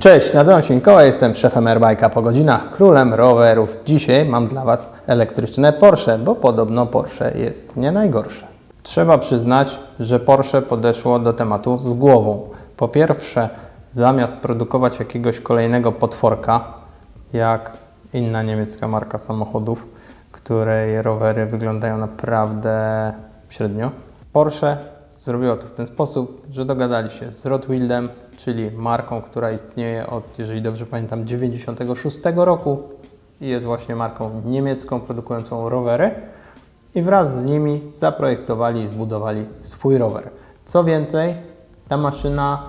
Cześć, nazywam się Mikołaj, jestem szefem Airbike'a po godzinach, królem rowerów. Dzisiaj mam dla Was elektryczne Porsche, bo podobno Porsche jest nie najgorsze. Trzeba przyznać, że Porsche podeszło do tematu z głową. Po pierwsze, zamiast produkować jakiegoś kolejnego potworka, jak inna niemiecka marka samochodów, której rowery wyglądają naprawdę średnio, Porsche zrobiło to w ten sposób, że dogadali się z Rottwildem, czyli marką, która istnieje od, jeżeli dobrze pamiętam, 96 roku i jest właśnie marką niemiecką produkującą rowery i wraz z nimi zaprojektowali i zbudowali swój rower. Co więcej, ta maszyna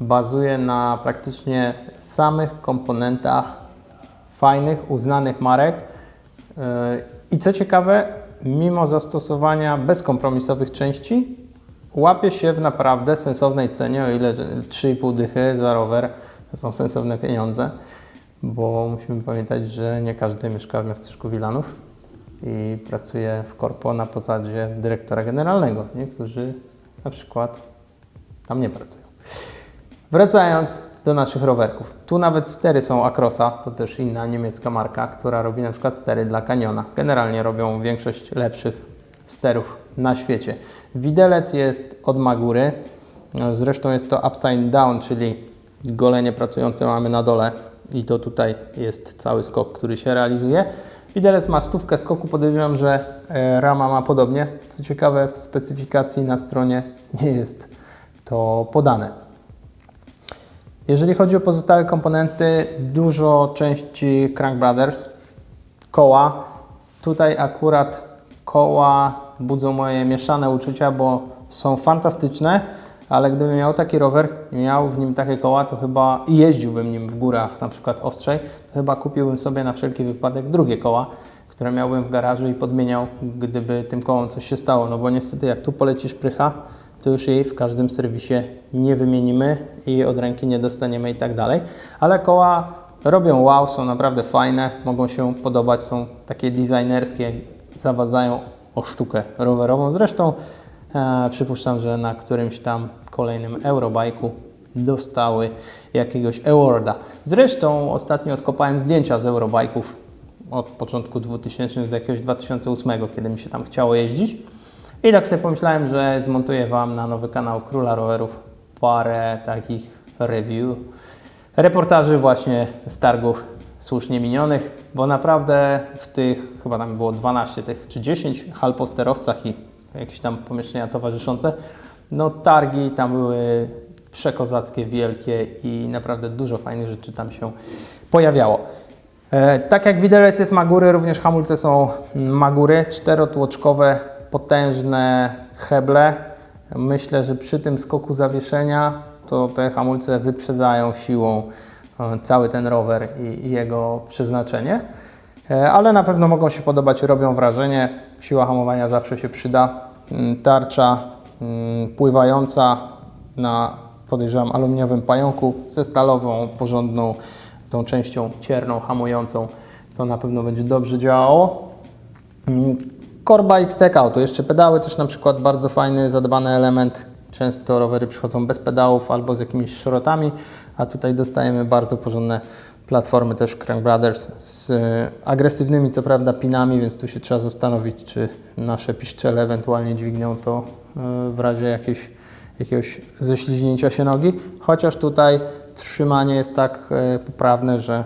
bazuje na praktycznie samych komponentach fajnych, uznanych marek. Yy, I co ciekawe, mimo zastosowania bezkompromisowych części, łapie się w naprawdę sensownej cenie, o ile że 3,5 dychy za rower to są sensowne pieniądze, bo musimy pamiętać, że nie każdy mieszka w miasteczku Wilanów i pracuje w korpo na posadzie dyrektora generalnego. Niektórzy na przykład tam nie pracują. Wracając do naszych rowerków. Tu nawet stery są Acrosa, to też inna niemiecka marka, która robi na przykład stery dla Caniona. Generalnie robią większość lepszych sterów na świecie. Widelec jest od Magury, zresztą jest to upside down, czyli golenie pracujące mamy na dole i to tutaj jest cały skok, który się realizuje. Widelec ma stówkę skoku, podejrzewam, że e, rama ma podobnie. Co ciekawe, w specyfikacji na stronie nie jest to podane. Jeżeli chodzi o pozostałe komponenty, dużo części Crank Brothers, koła. Tutaj akurat koła budzą moje mieszane uczucia, bo są fantastyczne, ale gdybym miał taki rower miał w nim takie koła, to chyba jeździłbym nim w górach, na przykład ostrzej, to chyba kupiłbym sobie na wszelki wypadek drugie koła, które miałbym w garażu i podmieniał, gdyby tym kołom coś się stało. No bo niestety jak tu polecisz prycha, to już jej w każdym serwisie nie wymienimy i od ręki nie dostaniemy i tak dalej. Ale koła robią wow, są naprawdę fajne, mogą się podobać, są takie designerskie, zawadzają o sztukę rowerową. Zresztą e, przypuszczam, że na którymś tam kolejnym Eurobike'u dostały jakiegoś awarda. Zresztą ostatnio odkopałem zdjęcia z Eurobike'ów od początku 2000 do jakiegoś 2008, kiedy mi się tam chciało jeździć. I tak sobie pomyślałem, że zmontuję Wam na nowy kanał Króla Rowerów parę takich review, reportaży właśnie z targów słusznie minionych, bo naprawdę w tych, chyba tam było 12 tych czy 10 hal po sterowcach i jakieś tam pomieszczenia towarzyszące, no targi tam były przekozackie, wielkie i naprawdę dużo fajnych rzeczy tam się pojawiało. E, tak jak widelec jest Magury, również hamulce są Magury, czterotłoczkowe, potężne heble. Myślę, że przy tym skoku zawieszenia to te hamulce wyprzedzają siłą cały ten rower i, jego przeznaczenie. E, Ale na pewno mogą się podobać, robią wrażenie. Siła hamowania zawsze się przyda. Mm, Tarcza mm, pływająca na podejrzewam aluminiowym pająku ze stalową, porządną tą częścią cierną, hamującą. To na pewno będzie dobrze działało. Korba XTK Auto, jeszcze pedały też na przykład bardzo fajny, zadbany element. Często rowery przychodzą bez pedałów albo z jakimiś szrotami, a tutaj dostajemy bardzo porządne platformy też Crank Brothers z e, agresywnymi co prawda pinami, więc tu się trzeba zastanowić, czy nasze piszczele ewentualnie dźwignią to e, w razie jakiejś, jakiegoś ześliźnięcia się nogi. Chociaż tutaj trzymanie jest tak e, poprawne, że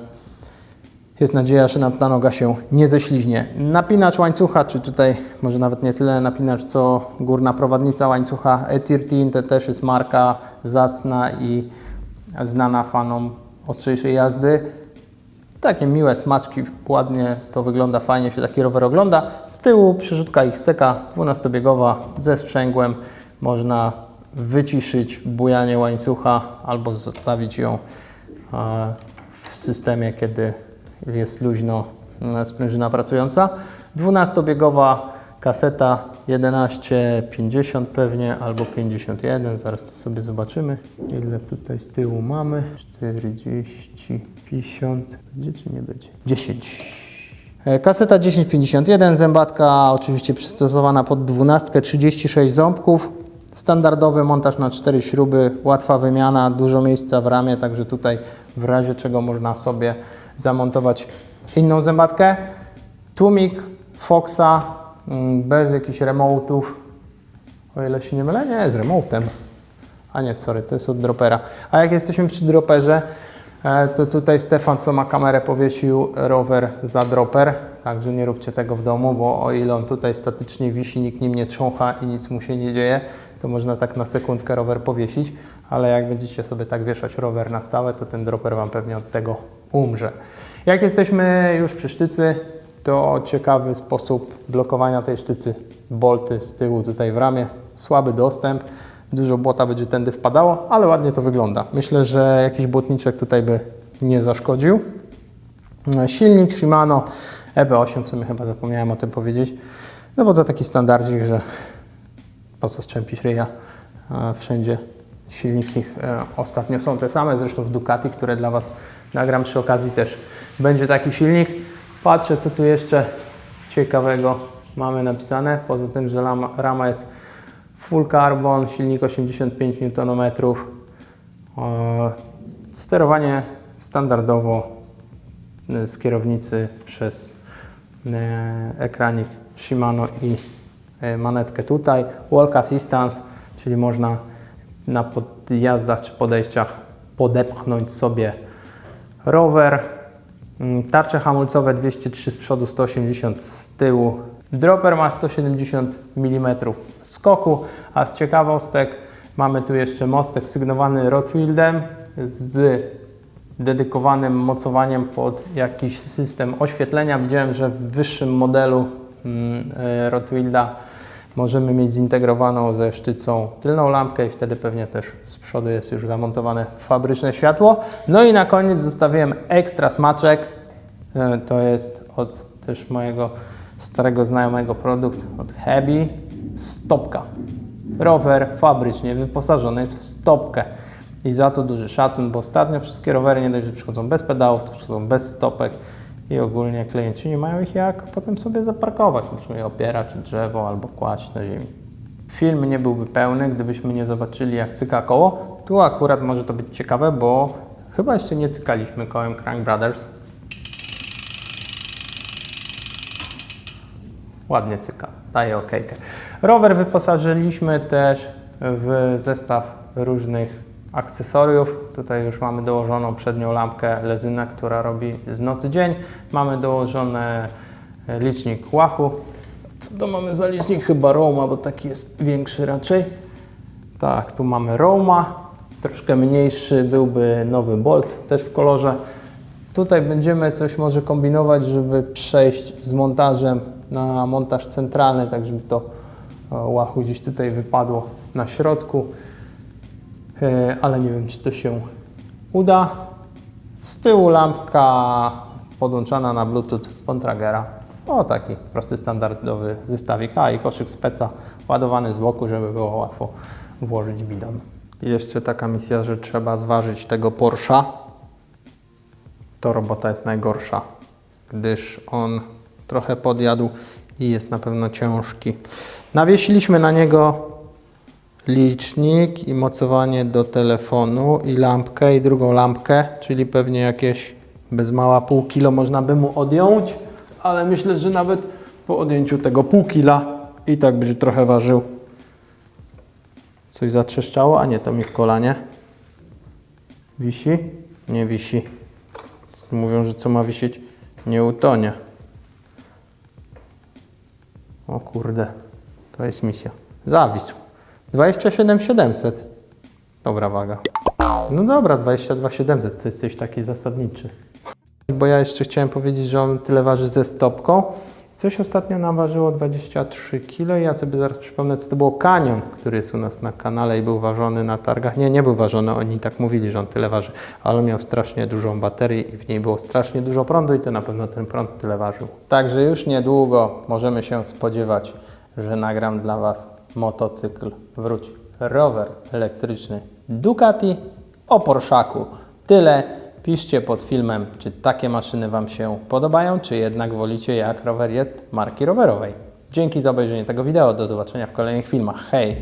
jest nadzieja, że nam ta noga się nie ześliźnie. Napinacz łańcucha, czy tutaj może nawet nie tyle napinacz, co górna prowadnica łańcucha E13, to też jest marka zacna i znana fanom ostrzejszej jazdy. Takie miłe smaczki, ładnie to wygląda, fajnie się taki rower ogląda. Z tyłu przyrzutka ich seka 12-biegowa ze sprzęgłem. Można wyciszyć bujanie łańcucha albo zostawić ją e, w systemie, kiedy jest luźno e, sprężyna pracująca. 12-biegowa kaseta 11,50 pewnie albo 51, zaraz to sobie zobaczymy ile tutaj z tyłu mamy 40, 50, będzie czy nie będzie? 10 E, Kaseta 1051, zębatka oczywiście przystosowana pod 12, 36 ząbków. Standardowy montaż na cztery śruby, łatwa wymiana, dużo miejsca w ramie, także tutaj w razie czego można sobie zamontować inną zębatkę. Tłumik Foxa mm, bez jakichś remote'ów, o ile się nie mylę, nie, z remote'em. A nie, sorry, to jest od dropera. A jak jesteśmy przy droperze, e, to tutaj Stefan, co ma kamerę, powiesił rower za dropper. Także nie róbcie tego w domu, bo o ile on tutaj statycznie wisi, nikt nim nie trzącha i nic mu się nie dzieje, to można tak na sekundkę rower powiesić. Ale jak będziecie sobie tak wieszać rower na stałe, to ten dropper Wam pewnie od tego umrze. Jak jesteśmy już przy sztycy, to ciekawy sposób blokowania tej sztycy. Bolty z tyłu tutaj w ramię, słaby dostęp. Dużo błota będzie tędy wpadało, ale ładnie to wygląda. Myślę, że jakiś błotniczek tutaj by nie zaszkodził. Silnik Shimano EB8, w sumie chyba zapomniałem o tym powiedzieć. No bo to taki standardzik, że po co strzępić ryja. Wszędzie silniki e, ostatnio są te same, zresztą w Ducati, które dla Was nagram przy okazji też będzie taki silnik. Patrzę, co tu jeszcze ciekawego mamy napisane. Poza tym, że rama, rama jest full carbon, silnik 85 Nm. E, Sterowanie standardowo e, z kierownicy przez ekranik Shimano i manetkę tutaj. Walk Assistance, czyli można na podjazdach czy podejściach podepchnąć sobie rower. Mm, Tarcze hamulcowe 203 z przodu, 180 z tyłu. Dropper ma 170 mm skoku, a z ciekawostek mamy tu jeszcze mostek sygnowany Rotwildem z dedykowanym mocowaniem pod jakiś system oświetlenia. Widziałem, że w wyższym modelu mm, e, Rotwilda możemy mieć zintegrowaną ze sztycą tylną lampkę i wtedy pewnie też z przodu jest już zamontowane fabryczne światło. No i na koniec zostawiłem ekstra smaczek. E, To jest od też mojego starego znajomego produkt od Hebi. Stopka. Rower fabrycznie wyposażony jest w stopkę. I za to duży szacun, bo ostatnio wszystkie rowery nie dość, że przychodzą bez pedałów, to przychodzą bez stopek i ogólnie klienci nie mają ich jak potem sobie zaparkować. Muszą je opierać o drzewo albo kłaść na ziemi. Film nie byłby pełny, gdybyśmy nie zobaczyli jak cyka koło. Tu akurat może to być ciekawe, bo chyba jeszcze nie cykaliśmy kołem Crank Brothers. Ładnie cyka, daje okejkę. Rower wyposażyliśmy też w zestaw różnych akcesoriów. Tutaj już mamy dołożoną przednią lampkę lezynę, która robi z nocy dzień. Mamy dołożony licznik łachu. Co to mamy za licznik? Chyba Roma, bo taki jest większy raczej. Tak, tu mamy Roma. Troszkę mniejszy byłby nowy Bolt, też w kolorze. Tutaj będziemy coś może kombinować, żeby przejść z montażem na montaż centralny, tak żeby to e, łachu gdzieś tutaj wypadło na środku. E, ale nie wiem, czy to się uda. Z tyłu lampka podłączana na Bluetooth Pontragera. O, taki prosty, standardowy zestawik. A i koszyk speca ładowany z boku, żeby było łatwo włożyć bidon. Jeszcze taka misja, że trzeba zważyć tego Porscha. To robota jest najgorsza, gdyż on trochę podjadł i jest na pewno ciężki. Nawiesiliśmy na niego licznik i mocowanie do telefonu i lampkę i drugą lampkę, czyli pewnie jakieś bez mała pół kilo można by mu odjąć, ale myślę, że nawet po odjęciu tego pół kila i tak by trochę ważył. Coś zatrzeszczało, a nie, to mi w kolanie. Wisi? Nie wisi. Mówią, że co ma wisieć, nie utonie. O kurde, to jest misja. Zawisł. 27 700. Dobra waga. No dobra, 22 700, to jest coś taki zasadniczy. Bo ja jeszcze chciałem powiedzieć, że on tyle waży ze stopką. Coś ostatnio nam ważyło 23 kg ja sobie zaraz przypomnę, co to było kanion, który jest u nas na kanale i był ważony na targach. Nie, nie był ważony, oni tak mówili, że on tyle waży, ale miał strasznie dużą baterię i w niej było strasznie dużo prądu i to na pewno ten prąd tyle ważył. Także już niedługo możemy się spodziewać, że nagram dla Was motocykl wróć. Rower elektryczny Ducati o Porszaku. Tyle. Piszcie pod filmem, czy takie maszyny Wam się podobają, czy jednak wolicie jak rower jest marki rowerowej. Dzięki za obejrzenie tego wideo. Do zobaczenia w kolejnych filmach. Hej!